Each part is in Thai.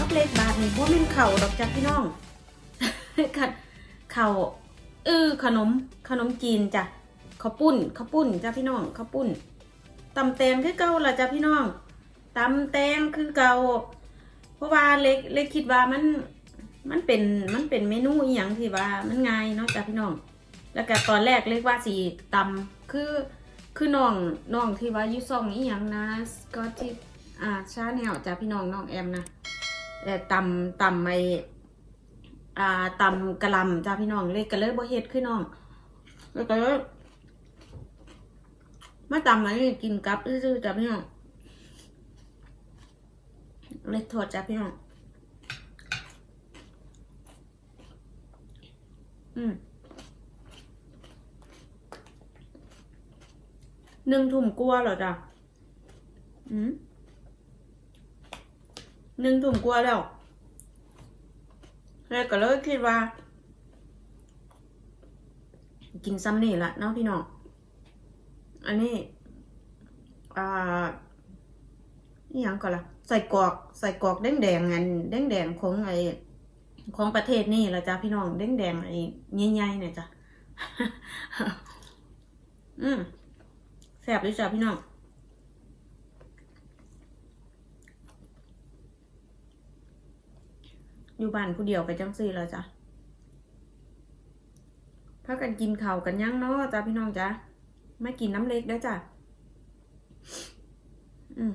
กับเล็กบาทนี่พวกเป็นข้าดอกจ้าพี่น้องขัดข้าเออขนมขนมจีนจ้ะข้าวปุ้นข้าวปุ้นจ้าพี่น้องข้าวปุ้นตำแตงคือเก่าล่ะจ้าพี่น้องตำแตงคือเก่าเพราะว่าเล็กเล็กคิดว่ามันมันเป็นมันเป็นเมนูอีหย่างที่ว่ามันง่ายเนาะจ้าพี่น้อง แล้วก็ตอนแรกเล็กว่าสีตำคือคือน้องน้องที่ว่ายูซองอีหยังนะก็ที่อ่าชาแนลจ้าพี่น้องน้องแอมนะ แต่ตำตำไออ่าตำกระลำจ้าพี่น้องเลยก็เลยบ่เฮ็ดคือน้องแล้วก็เลยมาตำอันนี้กินกับซื่อจ้าพี่น้องเลยโทษจ้าพี่น้องอืมหนึ่งถุ่มกลัวเหรอจ้ะอืม หนึ่งถุงกลัวแล้วแล้วก็เลยคิดว่า กินซ้ำนี่ละเนาะพี่น้องอันนี้อ่านี่ยังก่อนละใส่กอกใส่กอกแดงแดงอันแดงแดงของไอของประเทศนี่ละจ้าพี่น้องแดงแดงไอ้ใหญ่ๆเนี่ยจ้ะอืมแซ่บด้วยจ้าพี่น้อง อยู่บ้านผู้เดียวไปจังซี่แล้วจ้ะพากันกินข้าวกันยังเนาะจ้าพี่น้องจ้ะไม่กินน้ำเล็กด้อจ้ะอืม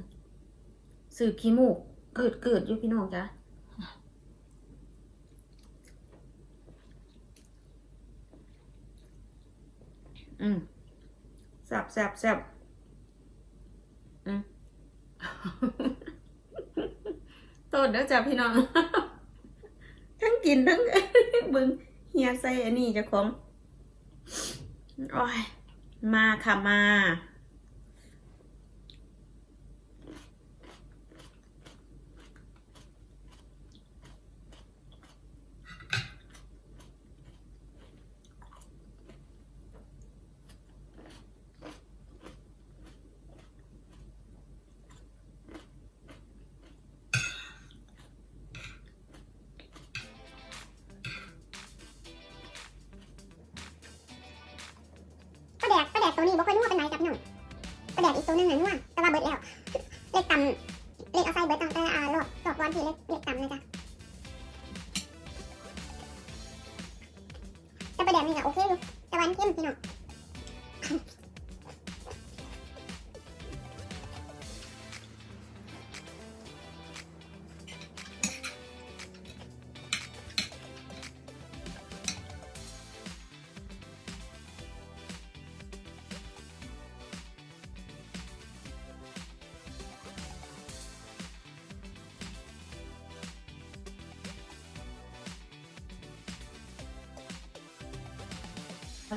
สืบขี้มูกเกิดเกิดอยู่พี่น้องจ้ะอืมแซบแซบแซบอืมโทษเด้อจ้ะพี่น้อง ทั้งกินทั้งเบึงเฮียใส่อันนี้เจ้าของโอ้ยมาค่ะมา ตำเลยจ้ะแต่ปลาแดกนี่ก็โอเคอยู่แต่วันเค็มพี่น้อง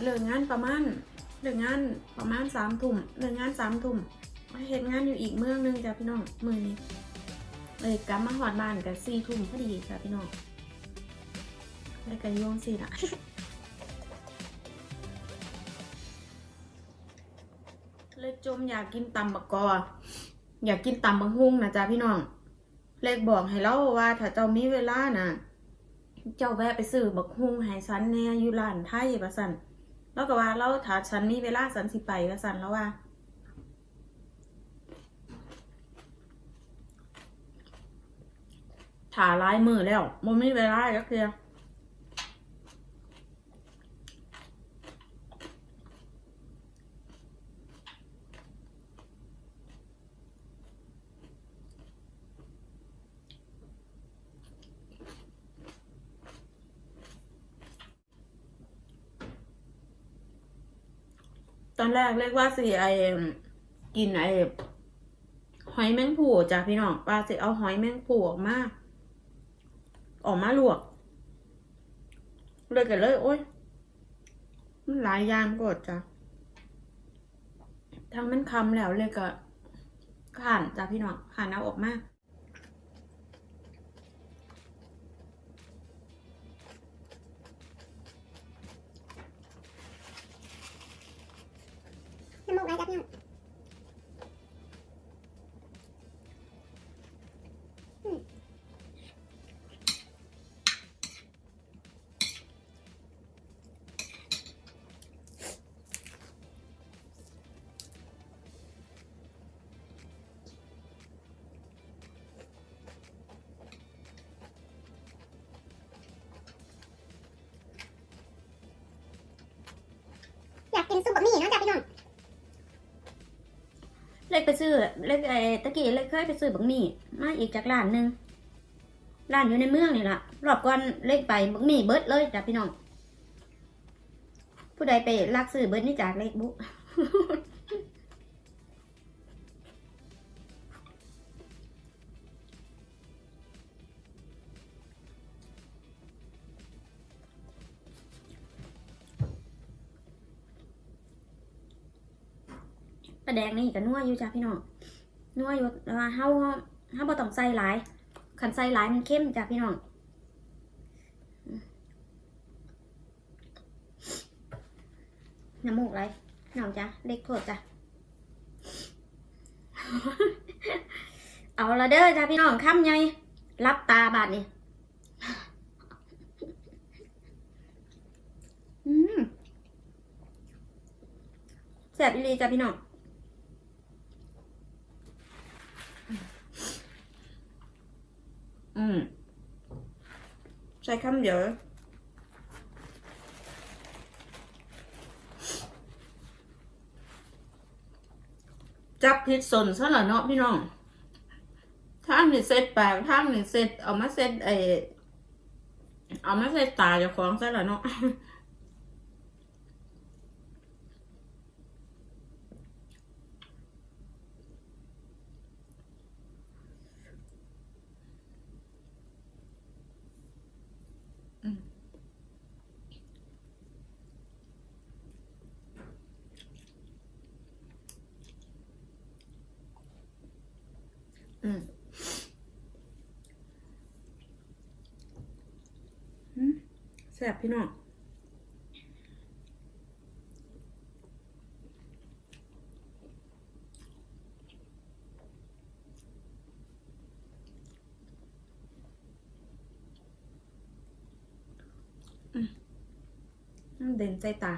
เลิกงานประมาณเลิกงานประมาณสามทุ่มเลิกงานสามทุ่มมาเฮ็ดงานอยู่อีกเมืองหนึงจ้ะพี่น้องมือนี้เลยกลับมาหอดบ้านกับสี่ทุ่มพอดีจ้ะพี่น้องแล้วก็โยงสิละเลยจมอยากกินตำบักกอ อยากกินตำบักฮุ่งนะจ๊ะพี่น้อง เลขบอกให้เราว่าถ้าเจ้ามีเวลานะเจ้าแวะไปซื้อบักฮุ่งให้ฉันแน่อยู่ร้านไทยว่าซั่น แล้วก็ว่าเราถ้าฉันมีเวลาฉันสิไปว่าสันแล้วว่าถ่าลายมือแล้วมันมีเวลาจักเทื่อ ตอนแรกเรียกว่าสิไอกินไอหอยแมงผู่จ้ะพี่น้องปลาสิเอาหอยแมงผู่ออกมาออกมาลวก เลยกันเลย โอ้ยมันหลายยางกดจ้ะทั้งมันคำแล้วเลยก็ข่านจ้ะพี่น้องข่านเอาออกมา ไหลจ้ะพี่น้องอืมอยากกินซุปบะหมี่เนาะจ้ะพี่น้อง เล็กไปซื้อเล็กไอ้ตะกี้เล็กเคยไปซื้อบักหมี่มาอีกจากร้านหนึ่งร้านอยู่ในเมืองนี่ล่ะรอบก่อนเล็กไปบักหมี่เบิร์ดเลยจ้ะพี่น้องผู้ใดไปลักซื้อเบิร์ดนี่จากเล็กบุ ปลาแดงนี่ก็นัวอยู่จ้ะพี่น้องนัวอยู่แต่ว่าเฮาเฮาบ่ต้องใส่หลายคันใส่หลายมันเข้มจ้ะพี่น้องน้ำมูกไรน้องจ้ะเล็กโทษจ้ะเอาละเด้อจ้ะพี่น้องค่ำไงรับตาบาดนี่อืมแซ่บอีลีจ้ะพี่น้อง อืม ใช้คำเดียวจับพิษสนซะเหรอเนาะพี่น้องทางนี่เซตปากทางนี่เซตเอามาเซตไอเอามาเซตตาเจ้าของซะเหรอเนาะ อืมอืมแซ่บพี่น้องอืมน้ำเด่นใจตา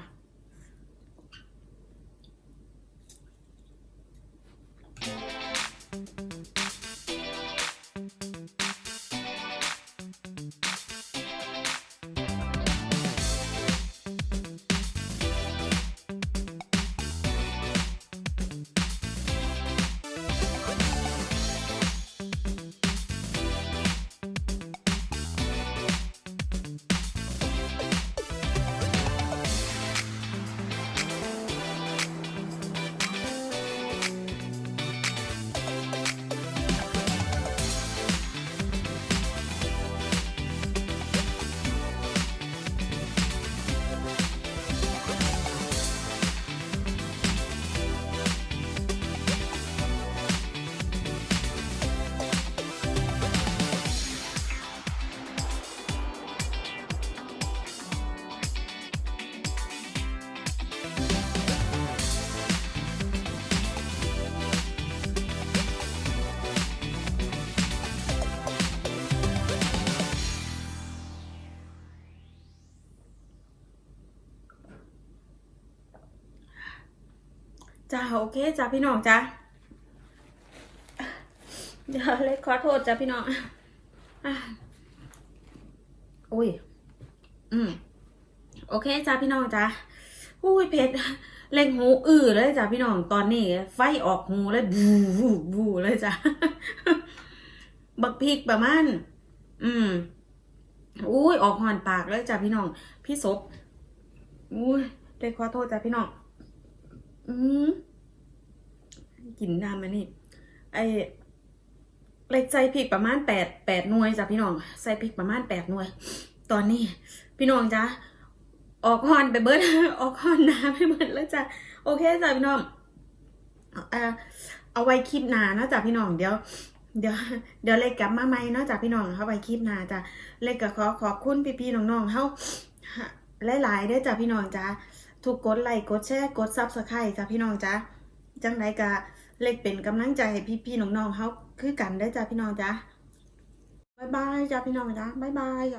จ้าโอเคจ้าพี่น้องจ้าเดี๋ยวเล็กขอโทษจ้าพี่น้องอุ้ย อืม โอเคจ้าพี่น้องจ้าอุ้ยเพชรเล็งหูอื้อเลยจ้าพี่น้องตอนนี้ ไฟออกหูเลยบูบูบูเลยจ้าบักพริกประมาณอืมอุ้ยออกหอนปากเลยจ้าพี่น้อง พี่ศพอุ้ยเล็กขอโทษจ้าพี่น้อง อืมกินน้ำมันนี่ ไอเล็กใส่พริกประมาณแปดแปดหน่วยจ้ะพี่น้อง ใส่พริกประมาณแปดหน่วย ตอนนี้ พี่น้องจ้ะออกฮอนไปเบิดออกฮอนน้ำไปเบิดแล้วจ้ะโอเคจ้ะพี่น้องเออเอาไว้คลิปหน้าเนาะจ้ะพี่น้องเดี๋ยวเดี๋ยวเดี๋ยวเล็กกลับมาใหม่เนาะจ้ะพี่น้องเขาไว้คลิปหน้าจ้ะเล็กก็ขอขอบคุณพี่ๆน้องๆเขาหลายๆเด้อจ้ะพี่น้องจ้ะ ทุกกดไลค์กดแชร์กดซับสไครต์จ้ะพี่น้องจ้ะจังไดก็เล็กเป็นกำลังใจให้พี่ๆน้องๆเขาคือกันได้จ้ะพี่น้องจ้ะบ๊ายบายจ้ะพี่น้องจ้ะบ๊ายบายจ้ะ